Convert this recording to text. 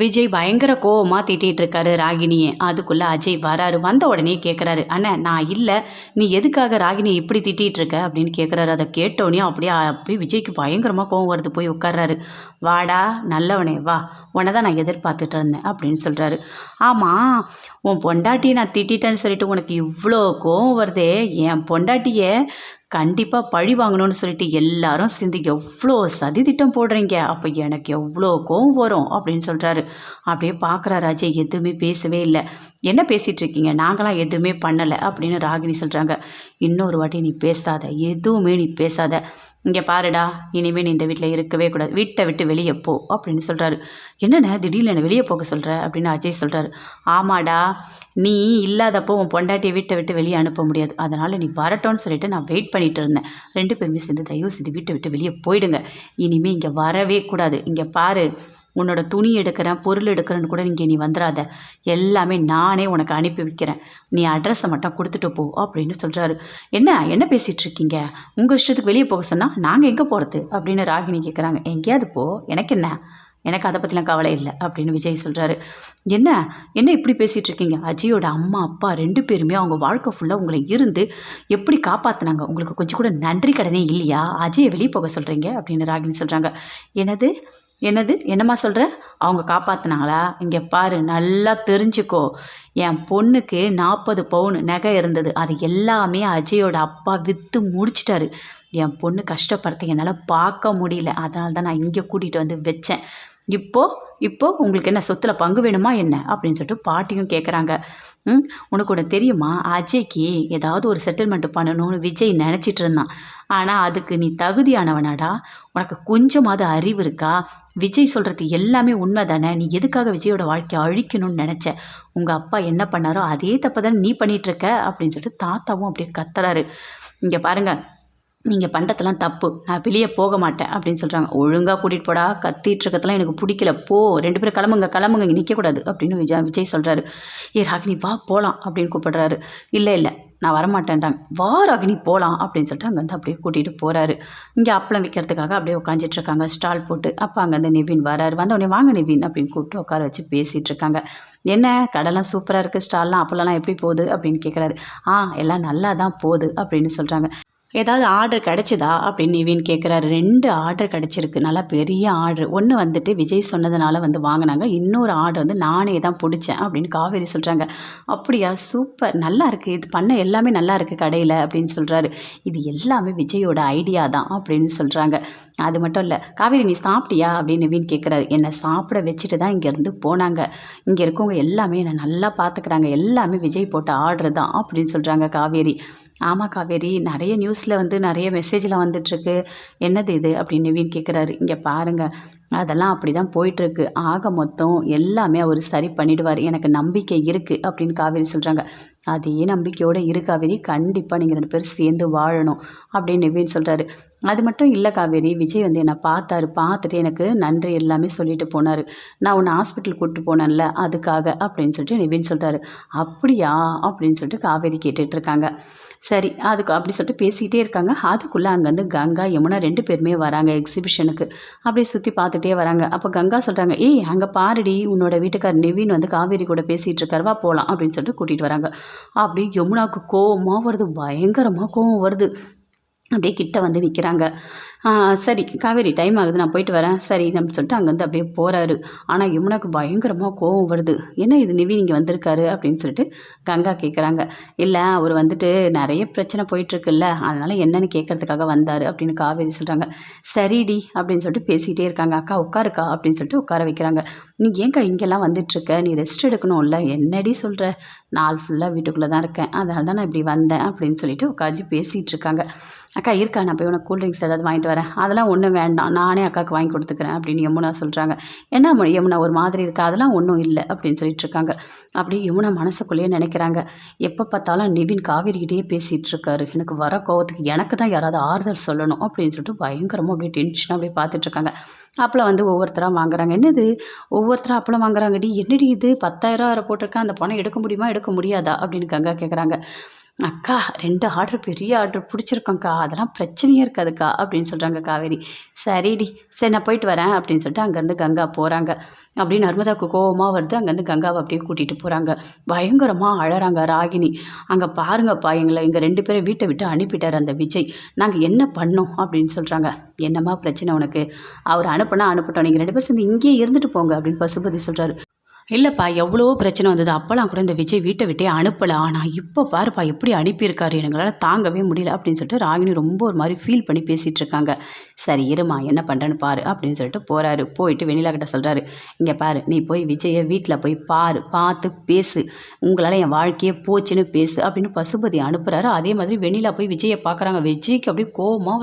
விஜய் பயங்கர கோவமாக திட்டிகிட்டு இருக்காரு ராகினியை. அதுக்குள்ளே அஜய் வராரு. வந்த உடனே கேட்குறாரு அண்ணன் நான் இல்லை. நீ எதுக்காக ராகினி இப்படி திட்டிகிட்டு இருக்க அப்படின்னு கேட்குறாரு அதை கேட்டோடனே அப்படியே அப்படியே விஜய்க்கு பயங்கரமாக கோவம் வருது. போய் உட்கார்றாரு. வாடா நல்லவனே வா. உன்னை தான் நான் எதிர்பார்த்துட்டு இருந்தேன் அப்படின்னு சொல்கிறாரு ஆமாம் உன் பொண்டாட்டியை நான் திட்டிட்டேன்னு சொல்லிட்டு உனக்கு இவ்வளோ கோவம் வருதே. என் பொண்டாட்டியை கண்டிப்பாக பழி வாங்கணும்னு சொல்லிட்டு எல்லாரும் சேர்ந்து எவ்வளோ சதி திட்டம் போடுறீங்க? அப்போ எனக்கு எவ்வளோ கோவம் வரும் அப்படின்னு சொல்கிறாரு அப்படியே பார்க்குறா ராஜே எதுவுமே பேசவே இல்லை. என்ன பேசிகிட்டு இருக்கீங்க? நாங்களாம் எதுவுமே பண்ணலை அப்படின்னு ராகினி சொல்கிறாங்க இன்னொரு வாட்டி நீ பேசாத. எதுவுமே நீ பேசாத. இங்கே பாருடா இனிமேல் நீ இந்த வீட்டில் இருக்கவே கூடாது. வீட்டை விட்டு வெளியே போ அப்படின்னு சொல்கிறாரு என்னண்ணே திடீர்னு என்னை வெளியே போக சொல்கிற அப்படின்னு அஜய் சொல்கிறாரு ஆமாடா நீ இல்லாதப்போ உன் பொண்டாட்டியை வீட்டை விட்டு வெளியே அனுப்ப முடியாது. அதனால் நீ வரட்டோன்னு சொல்லிட்டு நான் வெயிட் பண்ணிட்டு இருந்தேன். ரெண்டு பேருமே சேர்ந்து தயவு செய்து வீட்டை விட்டு வெளியே போயிடுங்க. இனிமேல் இங்கே வரவே கூடாது. இங்கே பாரு உன்னோட துணி எடுக்கிறேன் பொருள் எடுக்கிறேன்னு கூட இங்கே நீ வந்துடாத எல்லாமே நானே உனக்கு அனுப்பி வைக்கிறேன். நீ அட்ரஸை மட்டும் கொடுத்துட்டு போ அப்படின்னு சொல்கிறாரு என்ன என்ன பேசிகிட்டு இருக்கீங்க? உங்கள் இஷ்டத்துக்கு வெளியே போக சொன்னால் நாங்கள் எங்கே போகிறது அப்படின்னு ராகினி கேட்குறாங்க எங்கேயாவது போ. எனக்கு என்ன? எனக்கு அதை பற்றிலாம் கவலை இல்லை அப்படின்னு விஜய் சொல்கிறாரு என்ன என்ன இப்படி பேசிகிட்டு இருக்கீங்க? அஜயோட அம்மா அப்பா ரெண்டு பேருமே அவங்க வாழ்க்கை ஃபுல்லாக உங்களை இருந்து எப்படி காப்பாற்றினாங்க உங்களுக்கு கொஞ்சம் கூட நன்றி கடனே இல்லையா? அஜயை வெளியே போக சொல்கிறீங்க அப்படின்னு ராகினி சொல்கிறாங்க எனது என்னது? என்னம்மா சொல்கிற அவங்க காப்பாற்றினாங்களா இங்கே பாரு நல்லா தெரிஞ்சுக்கோ. என் பொண்ணுக்கு நாற்பது பவுன் நகை இருந்தது. அது எல்லாமே அஜயோட அப்பா விற்று முடிச்சிட்டாரு. என் பொண்ணு கஷ்டப்படுத்த என்னால் பார்க்க முடியல. அதனால தான் நான் இங்கே கூட்டிகிட்டு வந்து வச்சேன். இப்போது இப்போது உங்களுக்கு என்ன சொத்தில் பங்கு வேணுமா என்ன? அப்படின்னு சொல்லிட்டு பாட்டியும் கேட்குறாங்க ம் உனக்கு ஒன்று தெரியுமா? அஜய்க்கு ஏதாவது ஒரு செட்டில்மெண்ட் பண்ணணும்னு விஜய் நினச்சிட்டு இருந்தான். ஆனால் அதுக்கு நீ தகுதியானவனாடா. உனக்கு கொஞ்சமாவது அறிவு இருக்கா? விஜய் சொல்கிறது எல்லாமே உண்மை தானே நீ எதுக்காக விஜயோட வாழ்க்கையை அழிக்கணும்னு நினச்ச? உங்கள் அப்பா என்ன பண்ணாரோ அதே தப்பை தானே நீ பண்ணிகிட்ருக்க அப்படின்னு சொல்லிட்டு தாத்தாவும் அப்படியே கத்துறாரு. இங்கே பாருங்கள் நீங்கள் பண்ணுறதெல்லாம் தப்பு. நான் வெளியே போக மாட்டேன் அப்படின்னு சொல்கிறாங்க ஒழுங்காக கூட்டிகிட்டு போடா. கத்திட்டு இருக்கறதெல்லாம் எனக்கு பிடிக்கல. போ. ரெண்டு பேரும் கிளம்புங்க கிளம்புங்க. இங்கே நிற்கக்கூடாது அப்படின்னு விஜய் விஜய் சொல்கிறாரு ஏ ராகினி வா போகலாம் அப்படின்னு கூப்பிடுறாரு. இல்லை இல்லை. நான் வரமாட்டேன்றாங்க வா ராகினி போகலாம் அப்படின்னு சொல்லிட்டு அங்கேருந்து அப்படியே கூட்டிகிட்டு போகிறாரு இங்கே அப்பளம் விற்கிறதுக்காக அப்படியே உட்காந்துட்ருக்காங்க ஸ்டால் போட்டு அப்போ அங்கேருந்து நிவின் வராரு. வந்த உடனே வாங்க நிவின் அப்படின்னு கூப்பிட்டு உட்கார வச்சு பேசிகிட்டு இருக்காங்க. என்ன கடைலாம் சூப்பராக இருக்குது ஸ்டால்லாம் அப்பளம்லாம் எப்படி போகுது அப்படின்னு கேட்குறாரு ஆ எல்லாம் நல்லா தான் போகுது அப்படின்னு சொல்கிறாங்க ஏதாவது ஆர்டர் கிடச்சிதா அப்படின்னு நிவின் கேட்குறாரு ரெண்டு ஆர்டர் கிடச்சிருக்கு. நல்லா பெரிய ஆர்டர் ஒன்று வந்துட்டு விஜய் சொன்னதுனால வந்து வாங்கினாங்க. இன்னொரு ஆர்டர் வந்து நானே தான் பிடிச்சேன் அப்படின்னு காவேரி சொல்கிறாங்க அப்படியா? சூப்பர். நல்லா இருக்குது இது பண்ண எல்லாமே நல்லா இருக்குது கடையில் அப்படின்னு சொல்கிறாரு இது எல்லாமே விஜயோட ஐடியா தான் அப்படின்னு சொல்கிறாங்க அது மட்டும் இல்லை காவேரி நீ சாப்பிட்டியா? அப்படின்னு நிவின் கேட்குறாரு என்னை சாப்பிட வச்சுட்டு தான் இங்கேருந்து போனாங்க. இங்கே இருக்கவங்க எல்லாமே என்னை நல்லா பார்த்துக்கிறாங்க எல்லாமே விஜய் போட்ட ஆர்டர் தான் அப்படின்னு சொல்கிறாங்க காவேரி. ஆமாம் காவேரி நிறைய நியூஸ் வந்து நிறைய மெசேஜ்லாம் வந்துட்டுருக்கு என்னது இது? அப்படின்னு நிவின் கேட்குறாரு இங்கே பாருங்கள் அதெல்லாம் அப்படி தான் போயிட்டுருக்கு. ஆக மொத்தம் எல்லாமே அவர் சரி பண்ணிடுவார். எனக்கு நம்பிக்கை இருக்குது அப்படின்னு காவேரி சொல்கிறாங்க அதே நம்பிக்கையோடு இரு காவேரி கண்டிப்பாக நீங்கள் ரெண்டு பேரும் சேர்ந்து வாழணும் அப்படின்னு நிவின் சொல்கிறாரு அது மட்டும் இல்லை காவேரி விஜய் வந்து என்னை பார்த்தாரு. பார்த்துட்டு எனக்கு நன்றி எல்லாமே சொல்லிட்டு போனார். நான் உன்னை ஹாஸ்பிட்டல் கூப்பிட்டு போனேன்ல அதுக்காக அப்படின்னு சொல்லிட்டு நிவின் சொல்கிறாரு அப்படியா? அப்படின்னு சொல்லிட்டு காவேரி கேட்டுட்ருக்காங்க சரி அதுக்கு அப்படி சொல்லிட்டு பேசிக்கிட்டே இருக்காங்க. அதுக்குள்ளே அங்கேருந்து கங்கா யமுனா ரெண்டு பேருமே வராங்க எக்ஸிபிஷனுக்கு அப்படியே சுற்றி பார்த்து வராங்க. அப்போ கங்கா சொல்கிறாங்க ஏய் அங்கே பாருடி உன்னோட வீட்டுக்கார் நிவின் வந்து காவேரி கூட பேசிகிட்டு இருக்காருவா போகலாம் அப்படின்னு சொல்லிட்டு கூட்டிகிட்டு வராங்க. அப்படி யமுனாவுக்கு கோவமாக வருது பயங்கரமாக கோவம் வருது. அப்படியே கிட்ட வந்து நிற்கிறாங்க சரி காவேரி டைம் ஆகுது நான் போயிட்டு வரேன். சரி நம்ம சொல்லிட்டு அங்கேருந்து அப்படியே போகிறாரு ஆனால் யமுனாக்கு பயங்கரமாக கோவம் வருது. என்ன இது நிவி இங்கே வந்திருக்காரு? அப்படின்னு சொல்லிட்டு கங்கா கேட்குறாங்க இல்லை அவர் வந்துட்டு நிறைய பிரச்சனை போயிட்டுருக்குல்ல அதனால் என்னென்னு கேட்குறதுக்காக வந்தார் அப்படின்னு காவேரி சொல்கிறாங்க சரிடி அப்படின்னு சொல்லிட்டு பேசிகிட்டே இருக்காங்க. அக்கா உட்காருக்கா? அப்படின்னு சொல்லிட்டு உட்கார வைக்கிறாங்க. நீ ஏங்கா இங்கெல்லாம் வந்துட்டுருக்க? நீ ரெஸ்ட் எடுக்கணும்ல. என்னடி சொல்கிற நாள் ஃபுல்லாக வீட்டுக்குள்ளே தான் இருக்கேன். அதனால தான் நான் இப்படி வந்தேன் அப்படின்னு சொல்லிட்டு உட்காந்து பேசிகிட்டு இருக்காங்க அக்கா இருக்கா? நான் போய் உனக்கு கூல்ட்ரிங்க்ஸ் ஏதாவது வாங்கிட்டு வரேன் அதெல்லாம் ஒன்றும் வேண்டாம். நானே அக்காவுக்கு வாங்கி கொடுத்துக்கிறேன் அப்படின்னு யமுனா சொல்கிறாங்க என்ன யமுனா ஒரு மாதிரி இருக்கா? அதெல்லாம் ஒன்றும் இல்லை அப்படின்னு சொல்லிட்டு இருக்காங்க. அப்படியே யமுனா மனசுக்குள்ளேயே நினைக்கிறாங்க. எப்போ பார்த்தாலும் நிவின் காவேரிக்கிட்டேயே பேசிகிட்டு இருக்காரு. எனக்கு வர கோவத்துக்கு எனக்கு தான் யாராவது ஆறுதல் சொல்லணும் அப்படின்னு சொல்லிட்டு பயங்கரமாக அப்படியே டென்ஷனாக அப்படியே பார்த்துட்ருக்காங்க அப்பளம் வந்து ஒவ்வொருத்தராக வாங்குறாங்க. என்னது? ஒவ்வொருத்தராக அப்பளம் வாங்குறாங்கடி. என்னடி இது? பத்தாயிரம் போட்டிருக்கா? போட்டிருக்கேன் அந்த பணம் எடுக்க முடியுமா? எடுக்க முடியாதா? அப்படின்னு கங்கா கேட்குறாங்க அக்கா ரெண்டு ஆர்டர் பெரிய ஆர்டர் பிடிச்சிருக்கோங்க்கா அதெல்லாம் பிரச்சனையே இருக்காதுக்கா அப்படின்னு சொல்கிறாங்க காவேரி. சரிடி சரி நான் போயிட்டு வரேன் அப்படின்னு சொல்லிட்டு அங்கேருந்து கங்கா போகிறாங்க அப்படியே நர்மதாவுக்கு கோபமாக வருது. அங்கேருந்து கங்காவை அப்படியே கூட்டிகிட்டு போகிறாங்க பயங்கரமாக அழகிறாங்க ராகினி. அங்கே பாருங்கப்பா எங்களை எங்கள் ரெண்டு பேரும் வீட்டை விட்டு அனுப்பிட்டார் அந்த விஜய். நாங்கள் என்ன பண்ணோம் அப்படின்னு சொல்கிறாங்க என்னம்மா பிரச்சனை உனக்கு? அவர் அனுப்புனா அனுப்பட்டோம். நீங்கள் ரெண்டு பேரும் சேர்ந்து இங்கேயே இருந்துட்டு போங்க அப்படின்னு பசுபதி சொல்கிறாரு இல்லைப்பா எவ்வளோ பிரச்சனை வந்தது. அப்போல்லாம் கூட இந்த விஜய் வீட்டை விட்டே அனுப்பலை. ஆனால் இப்போ பாருப்பா எப்படி அனுப்பியிருக்காரு? எங்களால் தாங்கவே முடியல அப்படின்னு சொல்லிட்டு ராகினி ரொம்ப ஒரு மாதிரி ஃபீல் பண்ணி பேசிகிட்டு இருக்காங்க. சரி இருமா என்ன பண்ணுறேன்னு பாரு அப்படின்னு சொல்லிட்டு போகிறாரு போயிட்டு வெண்ணிலா கிட்ட சொல்கிறாரு இங்கே பாரு நீ போய் விஜயை வீட்டில் போய் பாரு பார்த்து பேசு. உங்களால் என் வாழ்க்கையே போச்சுன்னு பேசு அப்படின்னு பசுபதி அனுப்புகிறாரு அதே மாதிரி வெண்ணிலா போய் விஜயை பார்க்குறாங்க. விஜய்க்கு அப்படியே கோபமாக